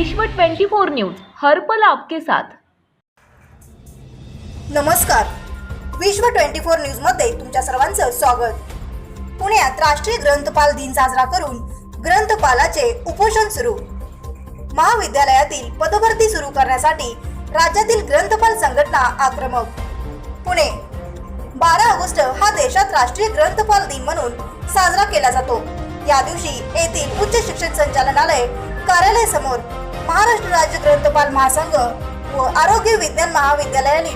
विश्व 24 न्यूज हर्पल आपके साथ. नमस्कार. विश्व ट्वेंटी फोर न्यूजमध्ये तुमच्या सर्वांचं स्वागत. पुण्यात राष्ट्रीय ग्रंथपाल दिन साजरा करून ग्रंथपालाचे उपोषण सुरू. महाविद्यालयातील पदभरती सुरू करण्यासाठी राज्यातील ग्रंथपाल संघटना आक्रमक. पुणे. बारा ऑगस्ट हा देशात राष्ट्रीय ग्रंथपाल दिन म्हणून साजरा केला जातो. या दिवशी येथील उच्च शिक्षण संचालनालय कार्यालय समोर महाराष्ट्र राज्य ग्रंथपाल महासंघ व आरोग्य विज्ञान महाविद्यालयाने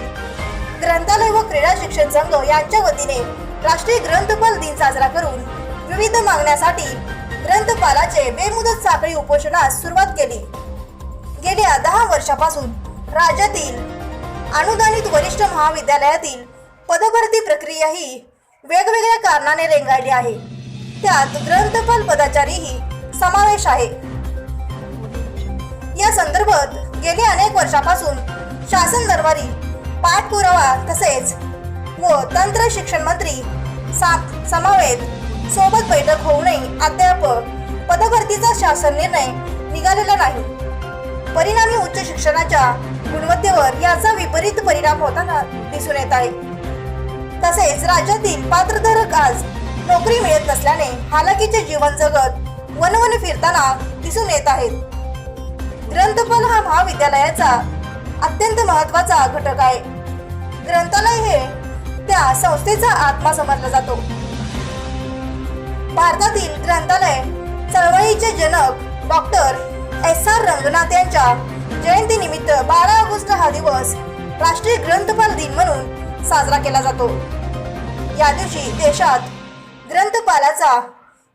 ग्रंथालय व क्रीडा शिक्षण संघ यांच्या वतीने राष्ट्रीय ग्रंथपाल दिन साजरा करून विविध मागण्यासाठी ग्रंथपालाचे बेमुदत साखळी उपोषणास सुरुवात केली. गेल्या दहा वर्षापासून राज्यातील अनुदानित वरिष्ठ महाविद्यालयातील पदभरती प्रक्रिया ही वेगवेगळ्या कारणाने रेंगाळली आहे. त्यात ग्रंथपाल पदाचारीही समावेश आहे. या संदर्भात गेल्या अनेक वर्षापासून शासन दरबारी पाठपुरावा तसेच व तंत्र शिक्षण मंत्री सा- सोबत बैठक होऊनही अद्याप पदभरतीचा शासन निर्णय निघालेला नाही. परिणामी उच्च शिक्षणाच्या गुणवत्तेवर याचा विपरीत परिणाम होताना दिसून येत आहे. तसेच राज्यातील पात्रधारक आज नोकरी मिळत नसल्याने हालाकीचे जीवन जगत वनवन फिरताना दिसून येत आहेत. ग्रंथपाल हा महाविद्यालयाचा अत्यंत महत्त्वाचा घटक आहे. ग्रंथालय हे त्या संस्थेचा आत्मा समजला जातो. भारतातील ग्रंथालय चळवळीचे जनक डॉक्टर एस आर रंगनाथ यांच्या जयंतीनिमित्त बारा ऑगस्ट हा दिवस राष्ट्रीय ग्रंथपाल दिन म्हणून साजरा केला जातो. या दिवशी देशात ग्रंथपालाचा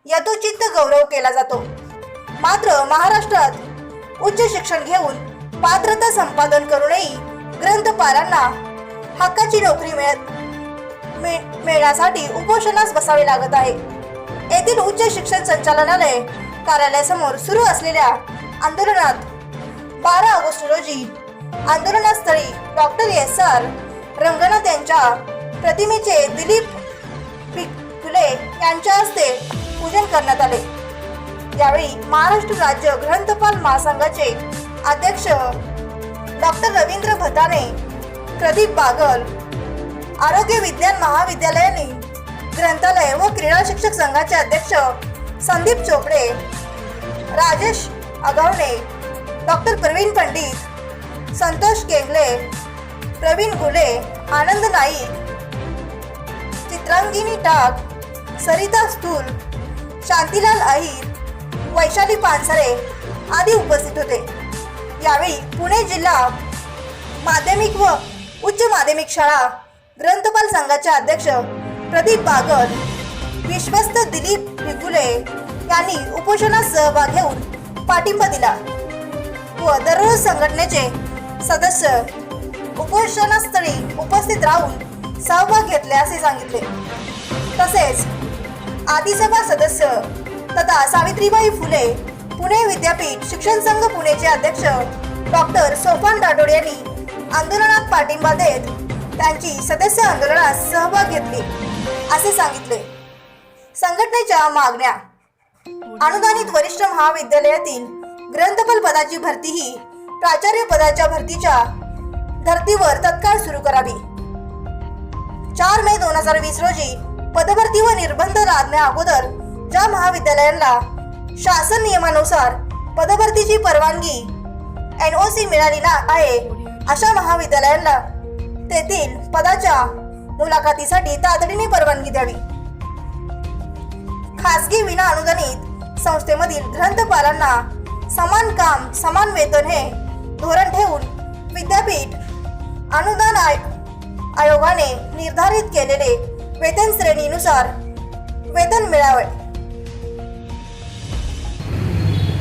यथोचित गौरव केला जातो. मात्र महाराष्ट्रात उच्च शिक्षण घेऊन पात्रता संपादन करूनही ग्रंथपालांना हक्काची नोकरी मिळत मिळ- मिळण्यासाठी उपोषणास बसावे लागत आहे. येथील उच्च शिक्षण संचालनालय कार्यालयासमोर सुरू असलेल्या आंदोलनात बारा ऑगस्ट रोजी आंदोलनास्थळी डॉक्टर एस आर रंगनाथ यांच्या प्रतिमेचे दिलीप फुले यांच्या हस्ते पूजन करण्यात आले. यावेळी महाराष्ट्र राज्य ग्रंथपाल महासंघाचे अध्यक्ष डॉक्टर रवींद्र भताने प्रदीप बागल आरोग्य विज्ञान महाविद्यालयाने ग्रंथालय व क्रीडा शिक्षक संघाचे अध्यक्ष संदीप चोपडे राजेश अगावणे डॉक्टर प्रवीण पंडित संतोष केंगले प्रवीण गुले आनंद नाईक चित्रांगिनी टाक सरिता स्थूल शांतीलाल अहिर वैशाली पानसरे आदी उपस्थित होते. यावेळी पुणे जिल्हा माध्यमिक व उच्च माध्यमिक शाळा ग्रंथपाल संघाचे अध्यक्ष प्रदीप बागल विश्वस्त दिलीप बिगुले यांनी उपोषणात सहभाग घेऊन पाठिंबा दिला. व दररोज संघटनेचे सदस्य उपोषणास्थळी उपस्थित राहून सहभाग घेतले असे सांगितले. तसेच आदिसभा सदस्य तथा सावित्रीबाई फुले पुणे विद्यापीठ शिक्षण संघ पुणेचे अध्यक्ष डॉक्टर सोफान राठोड यांनी आंदोलनात पाठिंबा देत त्यांची सदस्य आंदोलनात सहभाग घेतली असे सांगितले. संघटनेच्या मागण्या. अनुदानित वरिष्ठ महाविद्यालयातील ग्रंथपाल पदाची भरती ही प्राचार्य पदाच्या भरतीच्या धर्तीवर तत्काळ सुरू करावी. चार मे दोन हजार वीस रोजी पदभरती व निर्बंध लादण्या अगोदर ज्या महाविद्यालयांना शासन नियमानुसार पदभरतीची परवानगी एन ओ सी मिळाली ना आहे अशा महाविद्यालयांना तेथील पदाच्या मुलाखतीसाठी तातडीने परवानगी द्यावी. खासगी विना अनुदानित संस्थेमधील ग्रंथपालांना समान काम समान वेतन हे धोरण ठेवून विद्यापीठ अनुदान आय- आयोगाने निर्धारित केलेले वेतन श्रेणीनुसार वेतन मिळावे.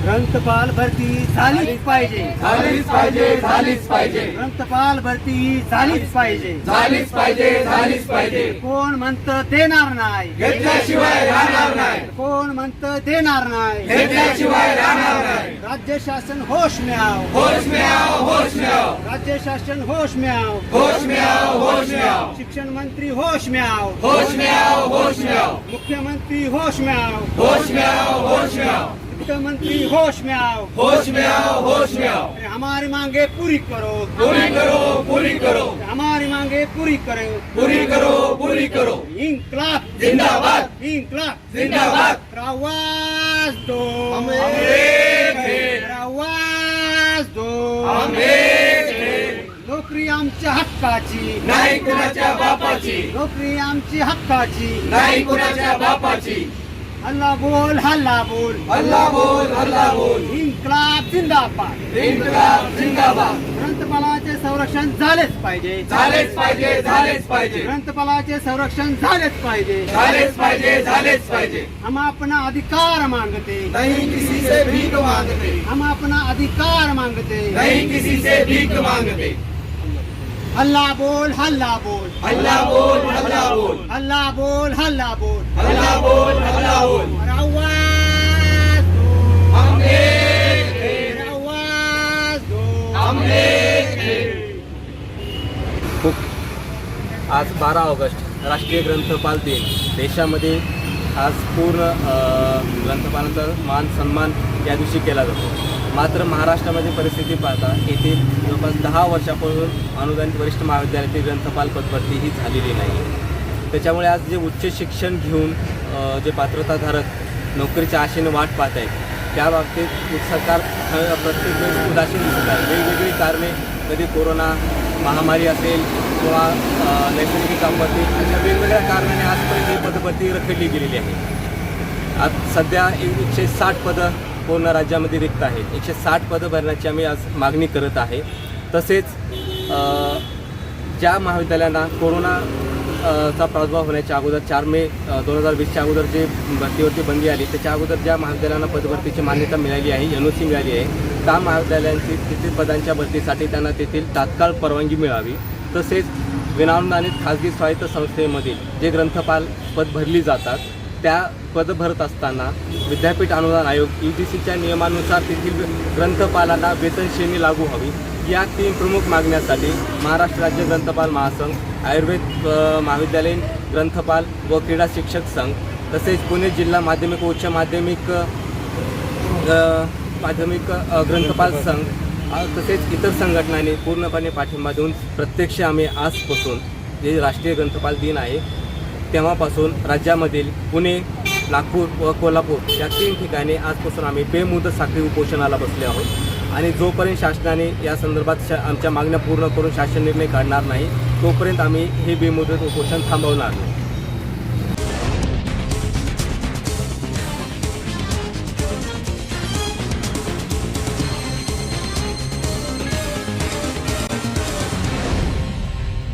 ग्रंथपाल भरती झालीच पाहिजे. झालीच पाहिजे झालीच पाहिजे. ग्रंथपाल भरती ही झालीच पाहिजे. झालीच पाहिजे झालीच पाहिजे. कोण म्हणत देणार नाही? घेतल्याशिवाय राहणार नाही. कोण म्हणत देणार नाही? घेतल्याशिवाय राहणार नाही. राज्य शासन होश म्याव होश में आओ होश में आओ राज्य शासन होश म्याव होश में आओ होश में आओ शिक्षण मंत्री होश म्याव होश में आओ होश में आओ मुख्यमंत्री होश म्याव होश में आओ होश में आओ मुख्यमंत्री होश में आओ। होश में आओ होश में आओ। हमारी मांगे पूरी करो। पूरी करो पूरी करो। हमारी मांगे पूरी करो। पूरी करो पूरी करो। इंकलाब। जिंदाबाद। इंकलाब। जिंदाबाद। आवाज दो. आवाज दो. नोकरी आमच्या हक्काची। नाही कुणाच्या बापाची। नोकरी आमची हक्काची। नाही कुणाच्या बापाची। हल्ला बोल हल्ला बोल। हल्ला बोल हल्ला बोल। इन्कलाब जिंदाबाद। इन्कलाब जिंदाबाद। ग्रंथपालाचे संरक्षण झालेच पाहिजे। झालेच पाहिजे झालेच पाहिजे। ग्रंथपालाचे संरक्षण झालेच पाहिजे। झालेच पाहिजे झालेच पाहिजे। हम अपना अधिकार मांगते। नहीं किसी से भीख मांगते। हम अपना अधिकार मांगते। नहीं किसी से भीख मांगते। हल्ला बोल हल्ला बोल. हल्ला बोल हल्ला बोल. हल्ला बोल हल्ला बोल. हल्ला बोल हल्ला बोल. आवाज दो. आवाज दो. आज बारा ऑगस्ट राष्ट्रीय ग्रंथपाल दिन. देशामध्ये आज पूर्ण ग्रंथपालांचा मान सन्मान या दिवशी केला जातो. मात्र महाराष्ट्रामध्ये परिस्थिती पाहता येथे जवळपास दहा वर्षापासून अनुदानित वरिष्ठ महाविद्यालयातील ग्रंथपाल पदभरती ही झालेली नाही. त्याच्यामुळे आज जे उच्च शिक्षण घेऊन जे पात्रताधारक नोकरीच्या आशेने वाट पाहत आहेत त्या बाबतीत सरकार प्रत्येक वेळेस उदासीन दिसत आहे. वेगवेगळी कारणे कधी कोरोना महामारी असेल किंवा नैसर्गिक आपत्ती अशा वेगवेगळ्या कारणाने आजपर्यंत ही पदभरती रखडली गेलेली आहे. आज सध्या एक- एकशे साठ पदं पूर्ण राज्यामध्ये रिक्त आहेत एकशे साठ पदं भरण्याची आम्ही आज मागणी करत आहे. तसेच ज्या महाविद्यालयांना कोरोना चा प्रादुर्भाव होण्याच्या अगोदर चार मे दोन हजार वीसच्या अगोदर जे भरतीवरती बंदी आली त्याच्या अगोदर ज्या महाविद्यालयांना पदभरतीची मान्यता मिळाली आहे एन ओ सी मिळाली आहे त्या महाविद्यालयांची तेथील पदांच्या भरतीसाठी त्यांना तेथील तात्काळ परवानगी मिळावी. तसेच विनानुदानित खाजगी स्वायत्त संस्थेमधील जे ग्रंथपाल पद भरली जातात त्या पद भरत असताना विद्यापीठ अनुदान आयोग यू जी सीच्या नियमानुसार तेथील ग्रंथपालाला वेतन श्रेणी लागू हवी. या तीन प्रमुख मागण्यासाठी महाराष्ट्र राज्य ग्रंथपाल महासंघ आयुर्वेद महाविद्यालयीन ग्रंथपाल व क्रीडा शिक्षक संघ तसेच पुणे जिल्हा माध्यमिक उच्च माध्यमिक माध्यमिक ग्रंथपाल संघ तसेच इतर संघटनांनी पूर्णपणे पाठिंबा देऊन प्रत्यक्ष आम्ही आजपासून जे राष्ट्रीय ग्रंथपाल दिन आहे तेव्हापासून राज्यामधील पुणे नागपूर व कोल्हापूर या तीन ठिकाणी आजपासून आम्ही बेमुदत साखळी उपोषणाला बसले आहोत. आणि जोपर्यंत शासनाने या संदर्भात शा आमच्या मागण्या पूर्ण करून शासन निर्णय काढणार नाही तोपर्यंत आम्ही हे बेमुदत उपोषण थांबवणार नाही.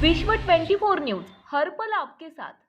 विश्व 24 न्यूज हर पल आपके साथ.